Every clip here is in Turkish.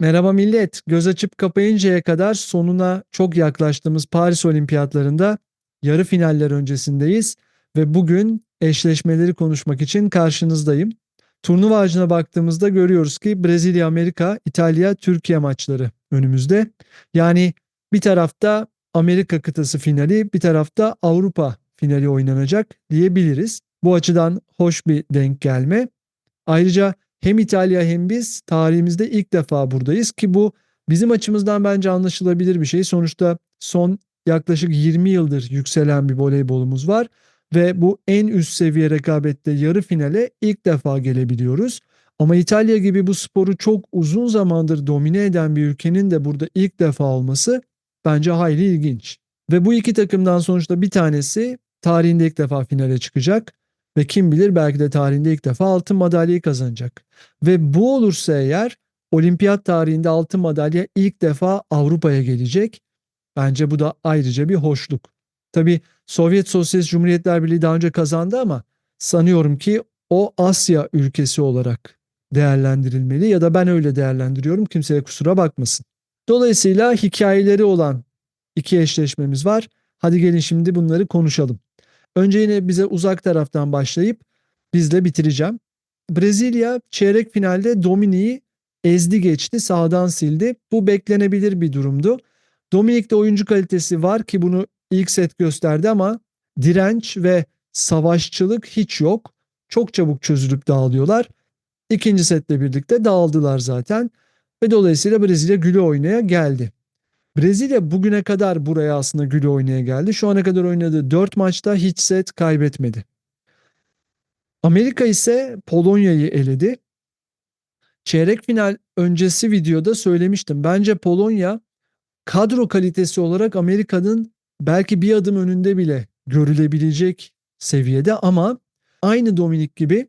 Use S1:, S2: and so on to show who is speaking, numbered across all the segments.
S1: Merhaba millet. Göz açıp kapayıncaya kadar sonuna çok yaklaştığımız Paris Olimpiyatlarında yarı finaller öncesindeyiz ve bugün eşleşmeleri konuşmak için karşınızdayım. Turnuva ağacına baktığımızda görüyoruz ki Brezilya, Amerika, İtalya, Türkiye maçları önümüzde. Yani bir tarafta Amerika kıtası finali, bir tarafta Avrupa finali oynanacak diyebiliriz. Bu açıdan hoş bir denk gelme. Ayrıca hem İtalya hem biz tarihimizde ilk defa buradayız ki bu bizim açımızdan bence anlaşılabilir bir şey. Sonuçta son yaklaşık 20 yıldır yükselen bir voleybolumuz var ve bu en üst seviye rekabette yarı finale ilk defa gelebiliyoruz. Ama İtalya gibi bu sporu çok uzun zamandır domine eden bir ülkenin de burada ilk defa olması bence hayli ilginç. Ve bu iki takımdan sonuçta bir tanesi tarihinde ilk defa finale çıkacak ve kim bilir belki de tarihinde ilk defa altın madalyayı kazanacak. Ve bu olursa eğer olimpiyat tarihinde altın madalya ilk defa Avrupa'ya gelecek. Bence bu da ayrıca bir hoşluk. Tabi Sovyet Sosyalist Cumhuriyetler Birliği daha önce kazandı ama sanıyorum ki o Asya ülkesi olarak değerlendirilmeli ya da ben öyle değerlendiriyorum kimseye kusura bakmasın. Dolayısıyla hikayeleri olan iki eşleşmemiz var. Hadi gelin şimdi bunları konuşalım. Önce yine bize uzak taraftan başlayıp bizle bitireceğim. Brezilya çeyrek finalde Dominik'i ezdi geçti, sağdan sildi. Bu beklenebilir bir durumdu. Dominik'te oyuncu kalitesi var ki bunu ilk set gösterdi ama direnç ve savaşçılık hiç yok. Çok çabuk çözülüp dağılıyorlar. İkinci setle birlikte dağıldılar zaten ve dolayısıyla Brezilya güle oynaya geldi. Brezilya bugüne kadar buraya aslında güle oynaya geldi. Şu ana kadar oynadığı 4 maçta hiç set kaybetmedi. Amerika ise Polonya'yı eledi. Çeyrek final öncesi videoda söylemiştim. Bence Polonya kadro kalitesi olarak Amerika'nın belki bir adım önünde bile görülebilecek seviyede ama aynı Dominik gibi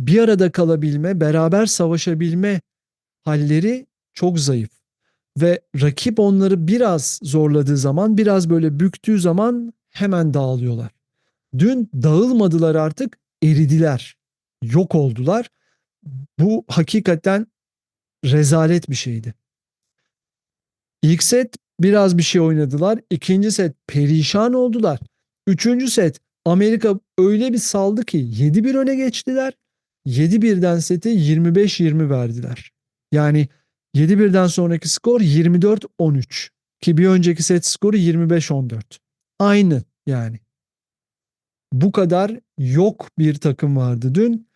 S1: bir arada kalabilme, beraber savaşabilme halleri çok zayıf. Ve rakip onları biraz zorladığı zaman, biraz böyle büktüğü zaman hemen dağılıyorlar. Dün dağılmadılar artık, eridiler. Yok oldular. Bu hakikaten rezalet bir şeydi. İlk set biraz bir şey oynadılar. İkinci set perişan oldular. Üçüncü set Amerika öyle bir saldı ki 7-1 öne geçtiler. 7-1'den seti 25-20 verdiler. Yani 7-1'den sonraki skor 24-13 ki bir önceki set skoru 25-14. Aynı yani. Bu kadar yok bir takım vardı dün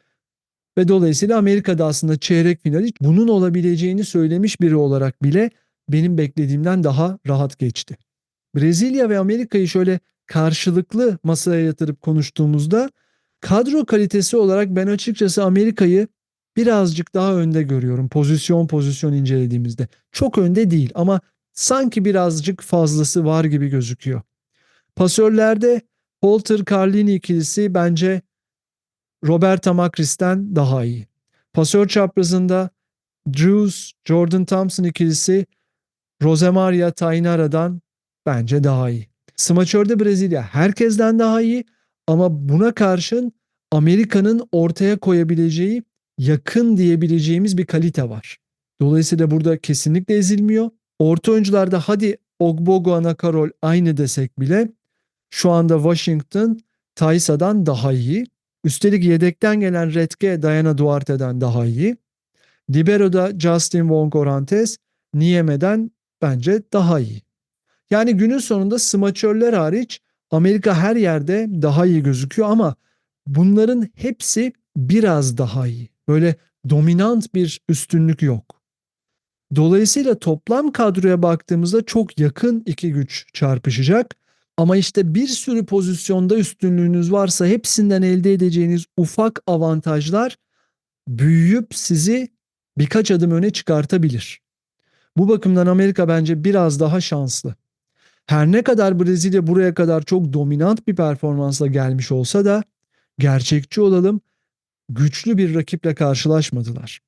S1: ve dolayısıyla Amerika'da aslında çeyrek finali bunun olabileceğini söylemiş biri olarak bile benim beklediğimden daha rahat geçti. Brezilya ve Amerika'yı şöyle karşılıklı masaya yatırıp konuştuğumuzda kadro kalitesi olarak ben açıkçası Amerika'yı birazcık daha önde görüyorum pozisyon pozisyon incelediğimizde. Çok önde değil ama sanki birazcık fazlası var gibi gözüküyor. Pasörlerde Holter Carlini ikilisi bence Roberta Macris'ten daha iyi. Pasör çaprazında Drews, Jordan Thompson ikilisi Rosemaria Tainara'dan bence daha iyi. Smaçörde Brezilya herkesten daha iyi ama buna karşın Amerika'nın ortaya koyabileceği yakın diyebileceğimiz bir kalite var. Dolayısıyla burada kesinlikle ezilmiyor. Orta oyuncularda hadi Ogbogo Anakarol aynı desek bile şu anda Washington Taysa'dan daha iyi. Üstelik yedekten gelen Redke Diana Duarte'den daha iyi. Libero'da Justin Wong Orantes Nieme'den bence daha iyi. Yani günün sonunda smaçörler hariç Amerika her yerde daha iyi gözüküyor ama bunların hepsi biraz daha iyi. Böyle dominant bir üstünlük yok. Dolayısıyla toplam kadroya baktığımızda çok yakın iki güç çarpışacak. Ama işte bir sürü pozisyonda üstünlüğünüz varsa hepsinden elde edeceğiniz ufak avantajlar büyüyüp sizi birkaç adım öne çıkartabilir. Bu bakımdan Amerika bence biraz daha şanslı. Her ne kadar Brezilya buraya kadar çok dominant bir performansla gelmiş olsa da gerçekçi olalım güçlü bir rakiple karşılaşmadılar.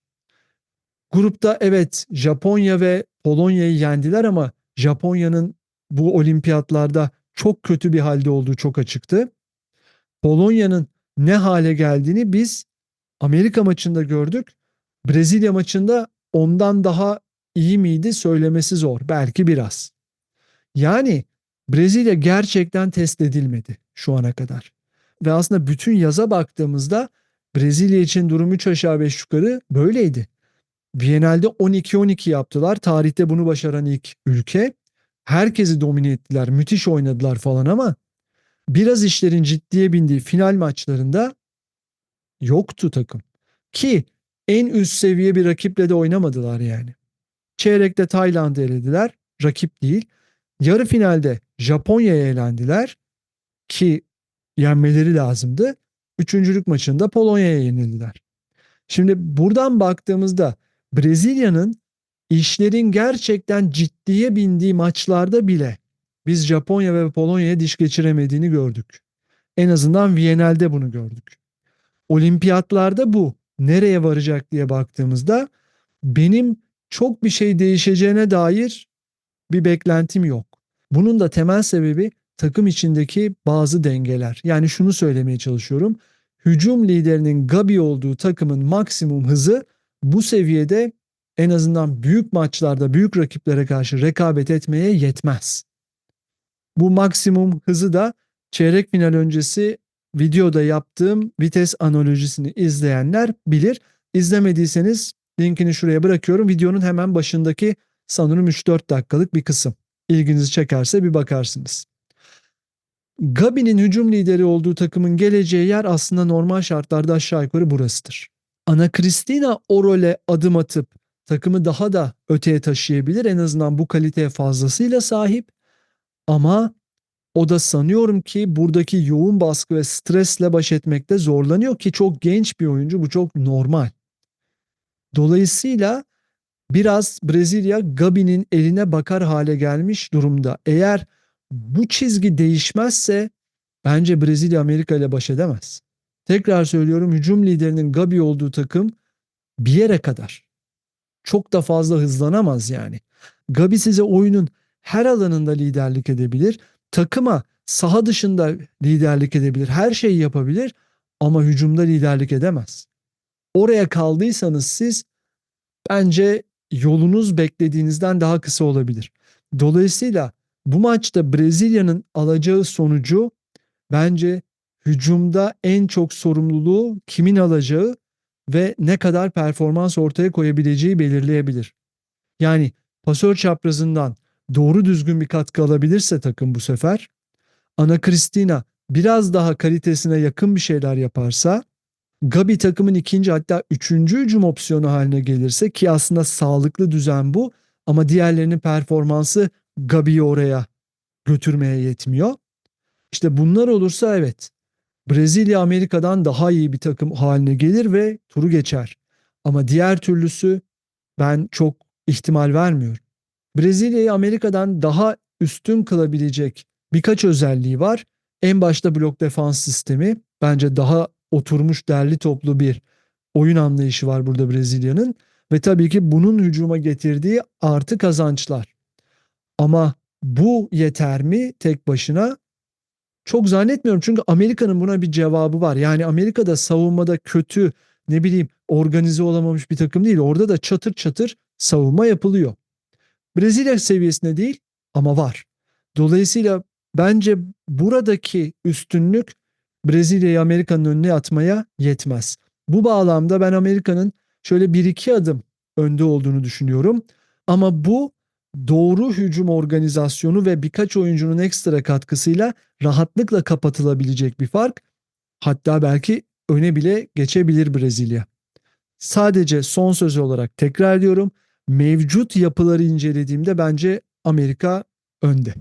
S1: Grupta evet Japonya ve Polonya'yı yendiler ama Japonya'nın bu olimpiyatlarda çok kötü bir halde olduğu çok açıktı. Polonya'nın ne hale geldiğini biz Amerika maçında gördük. Brezilya maçında ondan daha iyi miydi söylemesi zor. Belki biraz. Yani Brezilya gerçekten test edilmedi şu ana kadar. Ve aslında bütün yaza baktığımızda Brezilya için durum 3 aşağı 5 yukarı böyleydi. Biennale'de 12-12 yaptılar. Tarihte bunu başaran ilk ülke. Herkesi domine ettiler. Müthiş oynadılar falan ama biraz işlerin ciddiye bindiği final maçlarında yoktu takım. Ki en üst seviye bir rakiple de oynamadılar yani. Çeyrekte Tayland'ı elediler. Rakip değil. Yarı finalde Japonya'ya elendiler ki yenmeleri lazımdı. Üçüncülük maçında Polonya'ya yenildiler. Şimdi buradan baktığımızda Brezilya'nın işlerin gerçekten ciddiye bindiği maçlarda bile biz Japonya ve Polonya'ya diş geçiremediğini gördük. En azından Viyana'da bunu gördük. Olimpiyatlarda bu nereye varacak diye baktığımızda benim çok bir şey değişeceğine dair bir beklentim yok. Bunun da temel sebebi takım içindeki bazı dengeler. Yani şunu söylemeye çalışıyorum. Hücum liderinin Gabi olduğu takımın maksimum hızı bu seviyede en azından büyük maçlarda büyük rakiplere karşı rekabet etmeye yetmez. Bu maksimum hızı da çeyrek final öncesi videoda yaptığım vites analojisini izleyenler bilir. İzlemediyseniz linkini şuraya bırakıyorum. Videonun hemen başındaki sanırım 3-4 dakikalık bir kısım. İlginizi çekerse bir bakarsınız. Gabi'nin hücum lideri olduğu takımın geleceği yer aslında normal şartlarda aşağı yukarı burasıdır. Ana Cristina o role adım atıp takımı daha da öteye taşıyabilir. En azından bu kaliteye fazlasıyla sahip. Ama o da sanıyorum ki buradaki yoğun baskı ve stresle baş etmekte zorlanıyor ki çok genç bir oyuncu bu çok normal. Dolayısıyla biraz Brezilya Gabi'nin eline bakar hale gelmiş durumda. Eğer bu çizgi değişmezse bence Brezilya Amerika ile baş edemez. Tekrar söylüyorum hücum liderinin Gabi olduğu takım bir yere kadar. Çok da fazla hızlanamaz yani. Gabi size oyunun her alanında liderlik edebilir. Takıma saha dışında liderlik edebilir. Her şeyi yapabilir ama hücumda liderlik edemez. Oraya kaldıysanız siz bence yolunuz beklediğinizden daha kısa olabilir. Dolayısıyla bu maçta Brezilya'nın alacağı sonucu bence hücumda en çok sorumluluğu kimin alacağı ve ne kadar performans ortaya koyabileceği belirleyebilir. Yani pasör çaprazından doğru düzgün bir katkı alabilirse takım bu sefer Ana Cristina biraz daha kalitesine yakın bir şeyler yaparsa Gabi takımın ikinci hatta üçüncü hücum opsiyonu haline gelirse ki aslında sağlıklı düzen bu ama diğerlerinin performansı Gabi'yi oraya götürmeye yetmiyor. İşte bunlar olursa evet Brezilya Amerika'dan daha iyi bir takım haline gelir ve turu geçer. Ama diğer türlüsü ben çok ihtimal vermiyorum. Brezilya'yı Amerika'dan daha üstün kılabilecek birkaç özelliği var. En başta blok defans sistemi. Bence daha oturmuş derli toplu bir oyun anlayışı var burada Brezilya'nın. Ve tabii ki bunun hücuma getirdiği artı kazançlar. Ama bu yeter mi tek başına? Çok zannetmiyorum çünkü Amerika'nın buna bir cevabı var. Yani Amerika'da savunmada kötü ne bileyim organize olamamış bir takım değil. Orada da çatır çatır savunma yapılıyor. Brezilya seviyesinde değil ama var. Dolayısıyla bence buradaki üstünlük Brezilya'yı Amerika'nın önüne atmaya yetmez. Bu bağlamda ben Amerika'nın şöyle bir iki adım önde olduğunu düşünüyorum. Ama bu doğru hücum organizasyonu ve birkaç oyuncunun ekstra katkısıyla rahatlıkla kapatılabilecek bir fark. Hatta belki öne bile geçebilir Brezilya. Sadece son söz olarak tekrar ediyorum. Mevcut yapıları incelediğimde bence Amerika önde.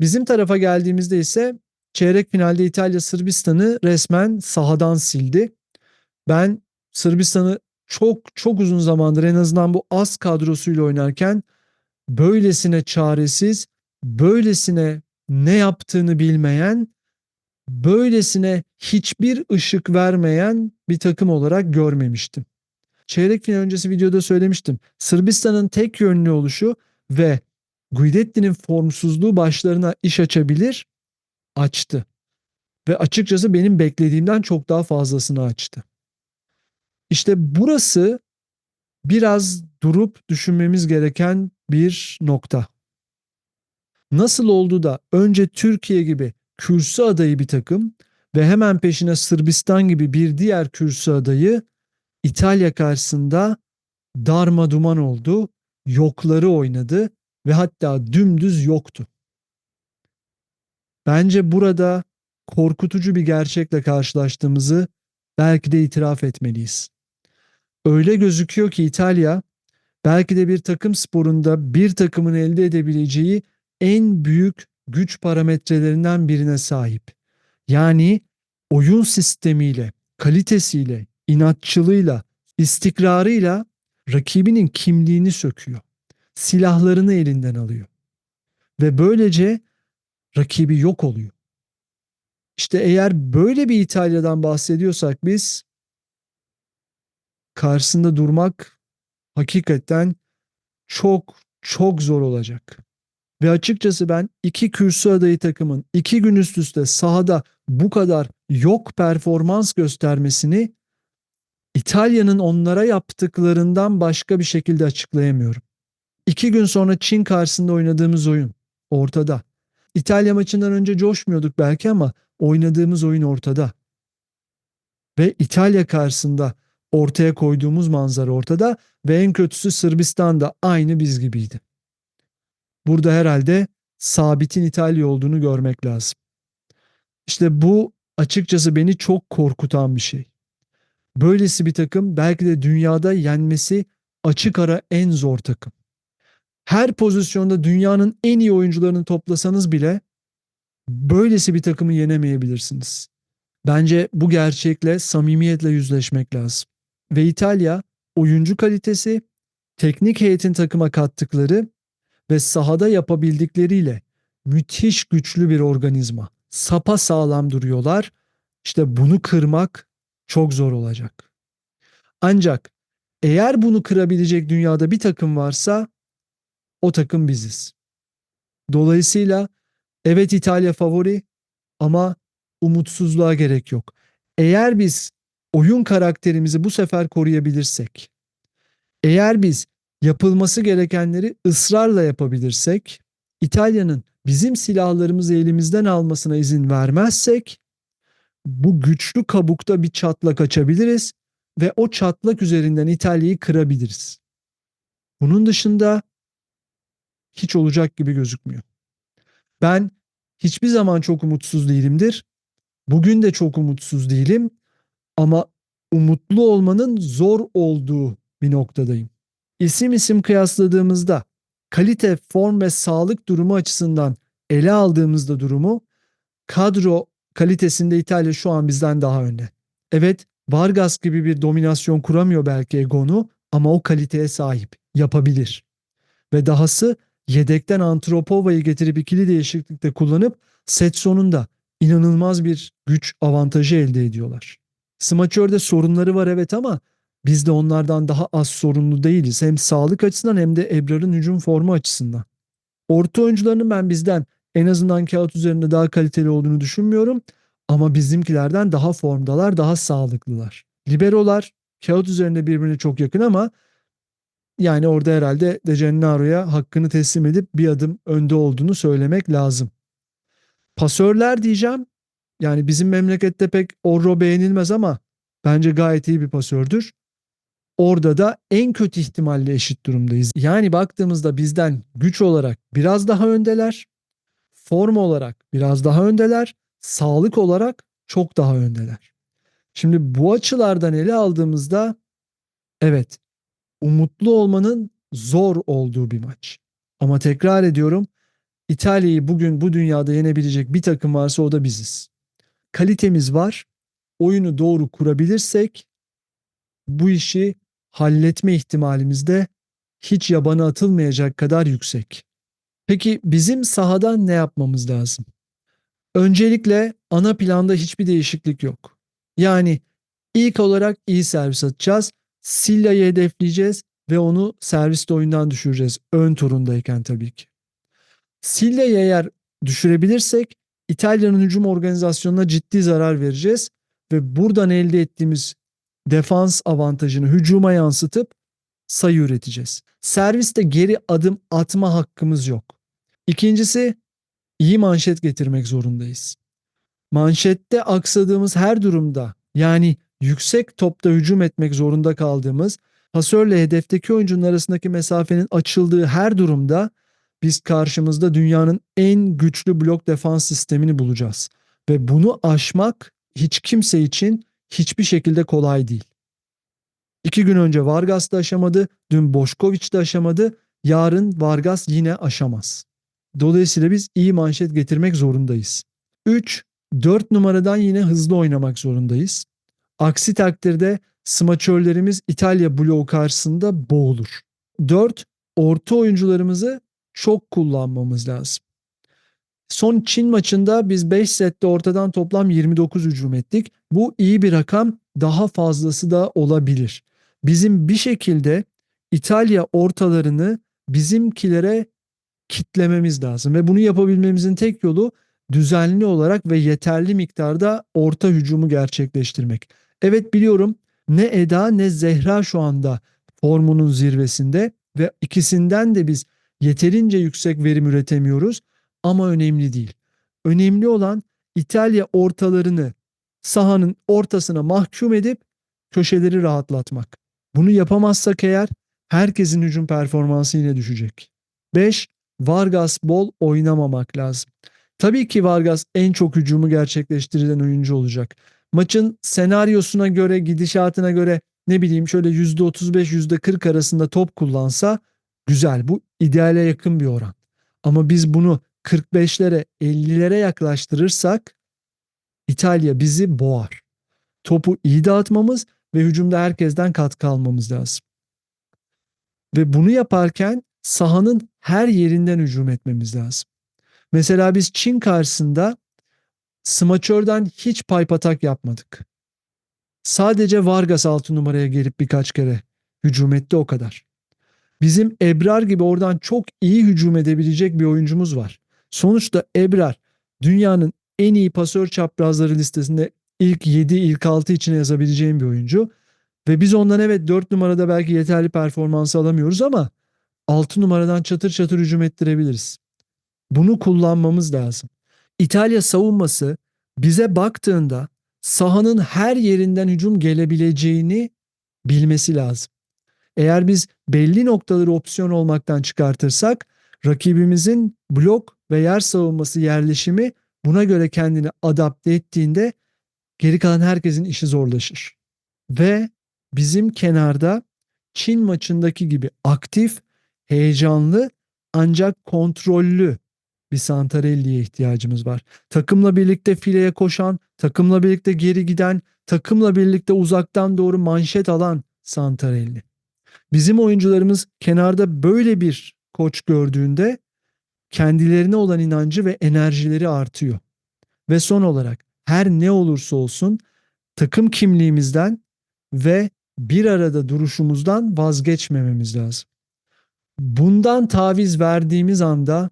S1: Bizim tarafa geldiğimizde ise çeyrek finalde İtalya Sırbistan'ı resmen sahadan sildi. Ben Sırbistan'ı çok çok uzun zamandır en azından bu az kadrosuyla oynarken böylesine çaresiz, böylesine ne yaptığını bilmeyen, böylesine hiçbir ışık vermeyen bir takım olarak görmemiştim. Çeyrek final öncesi videoda söylemiştim. Sırbistan'ın tek yönlü oluşu ve Guidetti'nin formsuzluğu başlarına iş açabilir, açtı. Ve açıkçası benim beklediğimden çok daha fazlasını açtı. İşte burası biraz durup düşünmemiz gereken bir nokta. Nasıl oldu da önce Türkiye gibi kürsü adayı bir takım ve hemen peşine Sırbistan gibi bir diğer kürsü adayı İtalya karşısında darma duman oldu, yokları oynadı ve hatta dümdüz yoktu. Bence burada korkutucu bir gerçekle karşılaştığımızı belki de itiraf etmeliyiz. Öyle gözüküyor ki İtalya belki de bir takım sporunda bir takımın elde edebileceği en büyük güç parametrelerinden birine sahip. Yani oyun sistemiyle, kalitesiyle, inatçılığıyla, istikrarıyla rakibinin kimliğini söküyor. Silahlarını elinden alıyor. Ve böylece rakibi yok oluyor. İşte eğer böyle bir İtalya'dan bahsediyorsak biz karşısında durmak hakikaten çok çok zor olacak. Ve açıkçası ben iki kürsü adayı takımın iki gün üst üste sahada bu kadar yok performans göstermesini İtalya'nın onlara yaptıklarından başka bir şekilde açıklayamıyorum. İki gün sonra Çin karşısında oynadığımız oyun ortada. İtalya maçından önce coşmuyorduk belki ama oynadığımız oyun ortada. Ve İtalya karşısında ortaya koyduğumuz manzara ortada ve en kötüsü Sırbistan'da aynı biz gibiydi. Burada herhalde sabitin İtalya olduğunu görmek lazım. İşte bu açıkçası beni çok korkutan bir şey. Böylesi bir takım belki de dünyada yenmesi açık ara en zor takım. Her pozisyonda dünyanın en iyi oyuncularını toplasanız bile böylesi bir takımı yenemeyebilirsiniz. Bence bu gerçekle samimiyetle yüzleşmek lazım. Ve İtalya oyuncu kalitesi, teknik heyetin takıma kattıkları ve sahada yapabildikleriyle müthiş güçlü bir organizma. Sapa sağlam duruyorlar. İşte bunu kırmak çok zor olacak. Ancak eğer bunu kırabilecek dünyada bir takım varsa o takım biziz. Dolayısıyla evet İtalya favori ama umutsuzluğa gerek yok. Eğer biz oyun karakterimizi bu sefer koruyabilirsek, eğer biz yapılması gerekenleri ısrarla yapabilirsek, İtalya'nın bizim silahlarımızı elimizden almasına izin vermezsek, bu güçlü kabukta bir çatlak açabiliriz ve o çatlak üzerinden İtalya'yı kırabiliriz. Bunun dışında hiç olacak gibi gözükmüyor. Ben hiçbir zaman çok umutsuz değilimdir. Bugün de çok umutsuz değilim ama umutlu olmanın zor olduğu bir noktadayım. İsim isim kıyasladığımızda kalite, form ve sağlık durumu açısından ele aldığımızda durumu kadro kalitesinde İtalya şu an bizden daha önde. Evet Vargas gibi bir dominasyon kuramıyor belki Egon'u ama o kaliteye sahip. Yapabilir. Ve dahası yedekten Antropova'yı getirip ikili değişiklikte kullanıp set sonunda inanılmaz bir güç avantajı elde ediyorlar. Smaçör'de sorunları var evet ama biz de onlardan daha az sorunlu değiliz. Hem sağlık açısından hem de Ebrar'ın hücum formu açısından. Orta oyuncularının ben bizden en azından kağıt üzerinde daha kaliteli olduğunu düşünmüyorum. Ama bizimkilerden daha formdalar, daha sağlıklılar. Liberolar kağıt üzerinde birbirine çok yakın ama yani orada herhalde De Gennaro'ya hakkını teslim edip bir adım önde olduğunu söylemek lazım. Pasörler diyeceğim. Yani bizim memlekette pek Orro beğenilmez ama bence gayet iyi bir pasördür. Orada da en kötü ihtimalle eşit durumdayız. Yani baktığımızda bizden güç olarak biraz daha öndeler. Form olarak biraz daha öndeler. Sağlık olarak çok daha öndeler. Şimdi bu açılardan ele aldığımızda evet umutlu olmanın zor olduğu bir maç. Ama tekrar ediyorum İtalya'yı bugün bu dünyada yenebilecek bir takım varsa o da biziz. Kalitemiz var. Oyunu doğru kurabilirsek bu işi halletme ihtimalimiz de hiç yabana atılmayacak kadar yüksek. Peki bizim sahadan ne yapmamız lazım? Öncelikle ana planda hiçbir değişiklik yok. Yani ilk olarak iyi servis atacağız. Silla'yı hedefleyeceğiz ve onu serviste oyundan düşüreceğiz. Ön turundayken tabii ki. Silla'yı eğer düşürebilirsek İtalya'nın hücum organizasyonuna ciddi zarar vereceğiz ve buradan elde ettiğimiz defans avantajını hücuma yansıtıp sayı üreteceğiz. Serviste geri adım atma hakkımız yok. İkincisi iyi manşet getirmek zorundayız. Manşette aksadığımız her durumda yani yüksek topta hücum etmek zorunda kaldığımız pasörle hedefteki oyuncunun arasındaki mesafenin açıldığı her durumda biz karşımızda dünyanın en güçlü blok defans sistemini bulacağız. Ve bunu aşmak hiç kimse için hiçbir şekilde kolay değil. İki gün önce Vargas da aşamadı, dün Boşkoviç de aşamadı, yarın Vargas yine aşamaz. Dolayısıyla biz iyi manşet getirmek zorundayız. 3. 4 numaradan yine hızlı oynamak zorundayız. Aksi takdirde smaçörlerimiz İtalya bloğu karşısında boğulur. 4. Orta oyuncularımızı çok kullanmamız lazım. Son Çin maçında biz 5 sette ortadan toplam 29 hücum ettik. Bu iyi bir rakam, daha fazlası da olabilir. Bizim bir şekilde İtalya ortalarını bizimkilere kitlememiz lazım ve bunu yapabilmemizin tek yolu düzenli olarak ve yeterli miktarda orta hücumu gerçekleştirmek. Evet biliyorum ne Eda ne Zehra şu anda formunun zirvesinde ve ikisinden de biz yeterince yüksek verim üretemiyoruz ama önemli değil. Önemli olan İtalya ortalarını sahanın ortasına mahkum edip köşeleri rahatlatmak. Bunu yapamazsak eğer herkesin hücum performansı yine düşecek. 5. Vargas bol oynamamak lazım. Tabii ki Vargas en çok hücumu gerçekleştirilen oyuncu olacak. Maçın senaryosuna göre, gidişatına göre ne bileyim şöyle %35 %40 arasında top kullansa güzel. Bu ideale yakın bir oran. Ama biz bunu 45'lere 50'lere yaklaştırırsak İtalya bizi boğar. Topu iyi dağıtmamız ve hücumda herkesten katkı almamız lazım. Ve bunu yaparken sahanın her yerinden hücum etmemiz lazım. Mesela biz Çin karşısında smaçörden hiç pipe atak yapmadık. Sadece Vargas 6 numaraya gelip birkaç kere hücum etti o kadar. Bizim Ebrar gibi oradan çok iyi hücum edebilecek bir oyuncumuz var. Sonuçta Ebrar dünyanın en iyi pasör çaprazları listesinde ilk 7, ilk 6 içine yazabileceğim bir oyuncu. Ve biz ondan evet 4 numarada belki yeterli performans alamıyoruz ama 6 numaradan çatır çatır hücum ettirebiliriz. Bunu kullanmamız lazım. İtalya savunması bize baktığında sahanın her yerinden hücum gelebileceğini bilmesi lazım. Eğer biz belli noktaları opsiyon olmaktan çıkartırsak rakibimizin blok ve yer savunması yerleşimi buna göre kendini adapte ettiğinde geri kalan herkesin işi zorlaşır. Ve bizim kenarda Çin maçındaki gibi aktif, heyecanlı ancak kontrollü bir Santarelli'ye ihtiyacımız var. Takımla birlikte fileye koşan, takımla birlikte geri giden, takımla birlikte uzaktan doğru manşet alan Santarelli. Bizim oyuncularımız kenarda böyle bir koç gördüğünde kendilerine olan inancı ve enerjileri artıyor. Ve son olarak her ne olursa olsun takım kimliğimizden ve bir arada duruşumuzdan vazgeçmememiz lazım. Bundan taviz verdiğimiz anda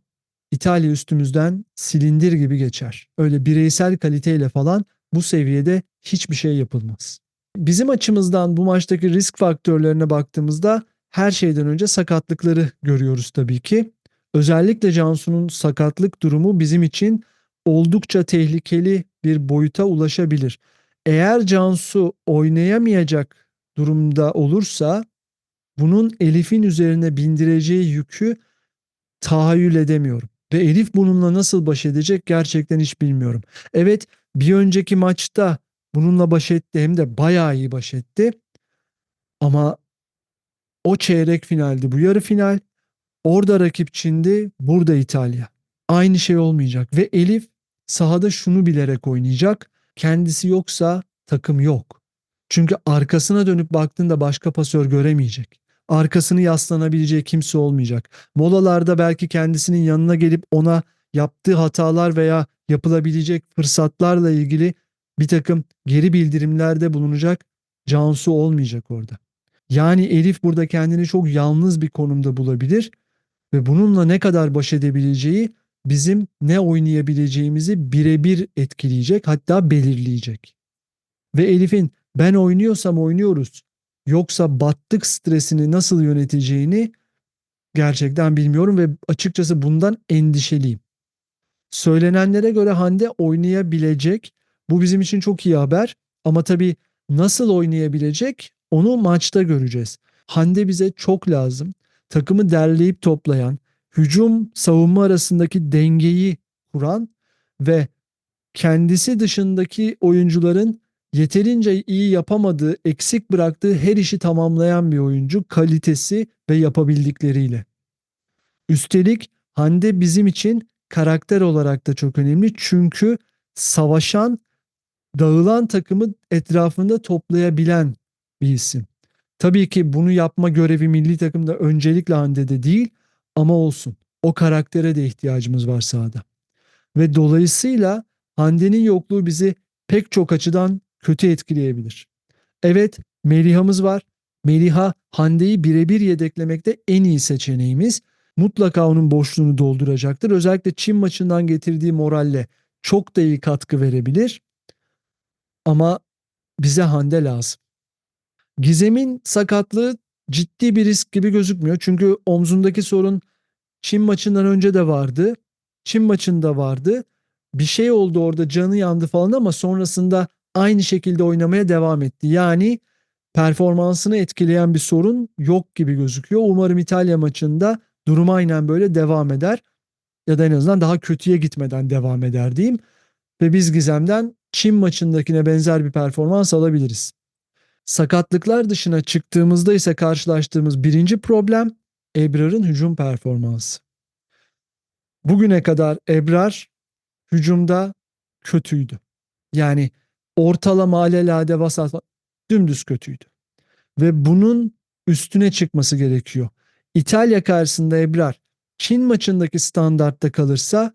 S1: İtalya üstümüzden silindir gibi geçer. Öyle bireysel kaliteyle falan bu seviyede hiçbir şey yapılmaz. Bizim açımızdan bu maçtaki risk faktörlerine baktığımızda her şeyden önce sakatlıkları görüyoruz tabii ki. Özellikle Cansu'nun sakatlık durumu bizim için oldukça tehlikeli bir boyuta ulaşabilir. Eğer Cansu oynayamayacak durumda olursa bunun Elif'in üzerine bindireceği yükü tahayyül edemiyorum. Ve Elif bununla nasıl baş edecek gerçekten hiç bilmiyorum. Evet bir önceki maçta bununla baş etti hem de bayağı iyi baş etti. Ama o çeyrek finaldi bu yarı final. Orada rakip Çin'di burada İtalya. Aynı şey olmayacak ve Elif sahada şunu bilerek oynayacak. Kendisi yoksa takım yok. Çünkü arkasına dönüp baktığında başka pasör göremeyecek. Arkasını yaslanabileceği kimse olmayacak. Molalarda belki kendisinin yanına gelip ona yaptığı hatalar veya yapılabilecek fırsatlarla ilgili bir takım geri bildirimlerde bulunacak Cansu olmayacak orada. Yani Elif burada kendini çok yalnız bir konumda bulabilir ve bununla ne kadar baş edebileceği bizim ne oynayabileceğimizi birebir etkileyecek hatta belirleyecek. Ve Elif'in ben oynuyorsam oynuyoruz yoksa battık stresini nasıl yöneteceğini gerçekten bilmiyorum ve açıkçası bundan endişeliyim. Söylenenlere göre Hande oynayabilecek. Bu bizim için çok iyi haber. Ama tabii nasıl oynayabilecek onu maçta göreceğiz. Hande bize çok lazım. Takımı derleyip toplayan, hücum savunma arasındaki dengeyi kuran ve kendisi dışındaki oyuncuların yeterince iyi yapamadığı, eksik bıraktığı her işi tamamlayan bir oyuncu kalitesi ve yapabildikleriyle. Üstelik Hande bizim için karakter olarak da çok önemli. Çünkü savaşan, dağılan takımı etrafında toplayabilen bir isim. Tabii ki bunu yapma görevi milli takımda öncelikle Hande'de değil ama olsun. O karaktere de ihtiyacımız var sahada. Ve dolayısıyla Hande'nin yokluğu bizi pek çok açıdan kötü etkileyebilir. Evet Meliha'mız var. Meliha Hande'yi birebir yedeklemekte en iyi seçeneğimiz. Mutlaka onun boşluğunu dolduracaktır. Özellikle Çin maçından getirdiği moralle çok da iyi katkı verebilir. Ama bize Hande lazım. Gizem'in sakatlığı ciddi bir risk gibi gözükmüyor. Çünkü omzundaki sorun Çin maçından önce de vardı. Çin maçında vardı. Bir şey oldu orada canı yandı falan ama sonrasında aynı şekilde oynamaya devam etti. Yani performansını etkileyen bir sorun yok gibi gözüküyor. Umarım İtalya maçında durum aynen böyle devam eder. Ya da en azından daha kötüye gitmeden devam eder diyeyim. Ve biz Gizem'den Çin maçındakine benzer bir performans alabiliriz. Sakatlıklar dışına çıktığımızda ise karşılaştığımız birinci problem Ebrar'ın hücum performansı. Bugüne kadar Ebrar hücumda kötüydü. Yani ortalama alelade vasat dümdüz kötüydü. Ve bunun üstüne çıkması gerekiyor. İtalya karşısında Ebrar Çin maçındaki standartta kalırsa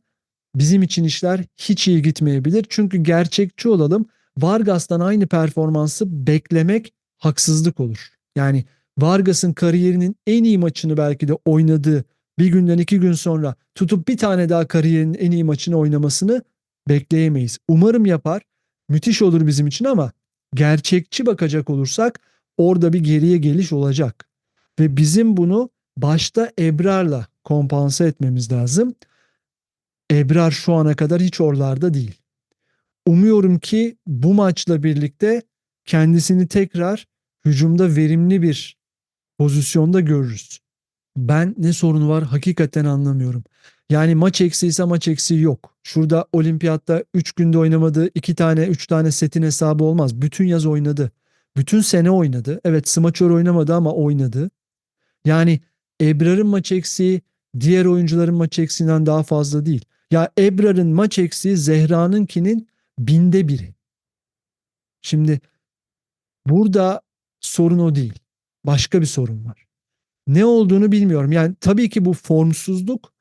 S1: bizim için işler hiç iyi gitmeyebilir. Çünkü gerçekçi olalım Vargas'tan aynı performansı beklemek haksızlık olur. Yani Vargas'ın kariyerinin en iyi maçını belki de oynadığı bir günden iki gün sonra tutup bir tane daha kariyerinin en iyi maçını oynamasını bekleyemeyiz. Umarım yapar. Müthiş olur bizim için ama gerçekçi bakacak olursak orada bir geriye geliş olacak. Ve bizim bunu başta Ebrar'la kompanse etmemiz lazım. Ebrar şu ana kadar hiç oralarda değil. Umuyorum ki bu maçla birlikte kendisini tekrar hücumda verimli bir pozisyonda görürüz. Ben ne sorunu var hakikaten anlamıyorum. Yani maç eksiyse maç eksiği yok. Şurada olimpiyatta 3 günde oynamadığı 2 tane 3 tane setin hesabı olmaz. Bütün yaz oynadı. Bütün sene oynadı. Evet smaçör oynamadı ama oynadı. Yani Ebrar'ın maç eksiği diğer oyuncuların maç eksiğinden daha fazla değil. Ya Ebrar'ın maç eksiği Zehra'nınkinin binde biri. Şimdi burada sorun o değil. Başka bir sorun var. Ne olduğunu bilmiyorum. Yani tabii ki bu formsuzluk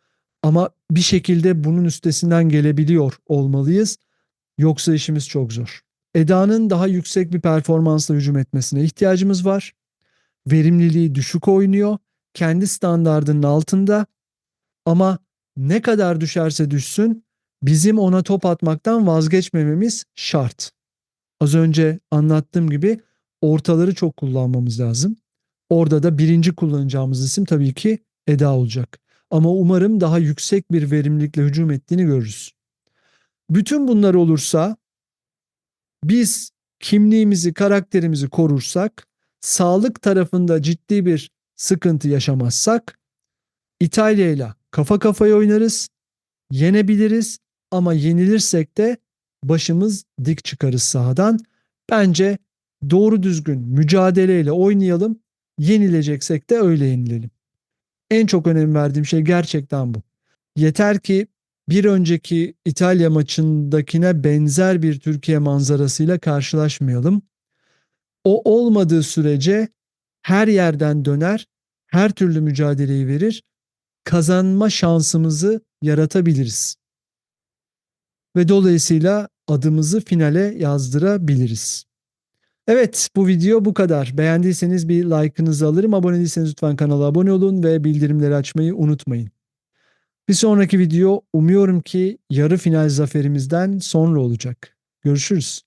S1: ama bir şekilde bunun üstesinden gelebiliyor olmalıyız. Yoksa işimiz çok zor. Eda'nın daha yüksek bir performansla hücum etmesine ihtiyacımız var. Verimliliği düşük oynuyor. Kendi standardının altında. Ama ne kadar düşerse düşsün bizim ona top atmaktan vazgeçmememiz şart. Az önce anlattığım gibi ortaları çok kullanmamız lazım. Orada da birinci kullanacağımız isim tabii ki Eda olacak. Ama umarım daha yüksek bir verimlilikle hücum ettiğini görürüz. Bütün bunlar olursa biz kimliğimizi, karakterimizi korursak, sağlık tarafında ciddi bir sıkıntı yaşamazsak İtalya ile kafa kafaya oynarız, yenebiliriz ama yenilirsek de başımız dik çıkarız sahadan. Bence doğru düzgün mücadeleyle oynayalım. Yenileceksek de öyle yenilelim. En çok önem verdiğim şey gerçekten bu. Yeter ki bir önceki İtalya maçındakine benzer bir Türkiye manzarasıyla karşılaşmayalım. O olmadığı sürece her yerden döner, her türlü mücadeleyi verir, kazanma şansımızı yaratabiliriz. Ve dolayısıyla adımızı finale yazdırabiliriz. Evet bu video bu kadar. Beğendiyseniz bir like'ınızı alırım. Abone değilseniz lütfen kanala abone olun ve bildirimleri açmayı unutmayın. Bir sonraki video umuyorum ki yarı final zaferimizden sonra olacak. Görüşürüz.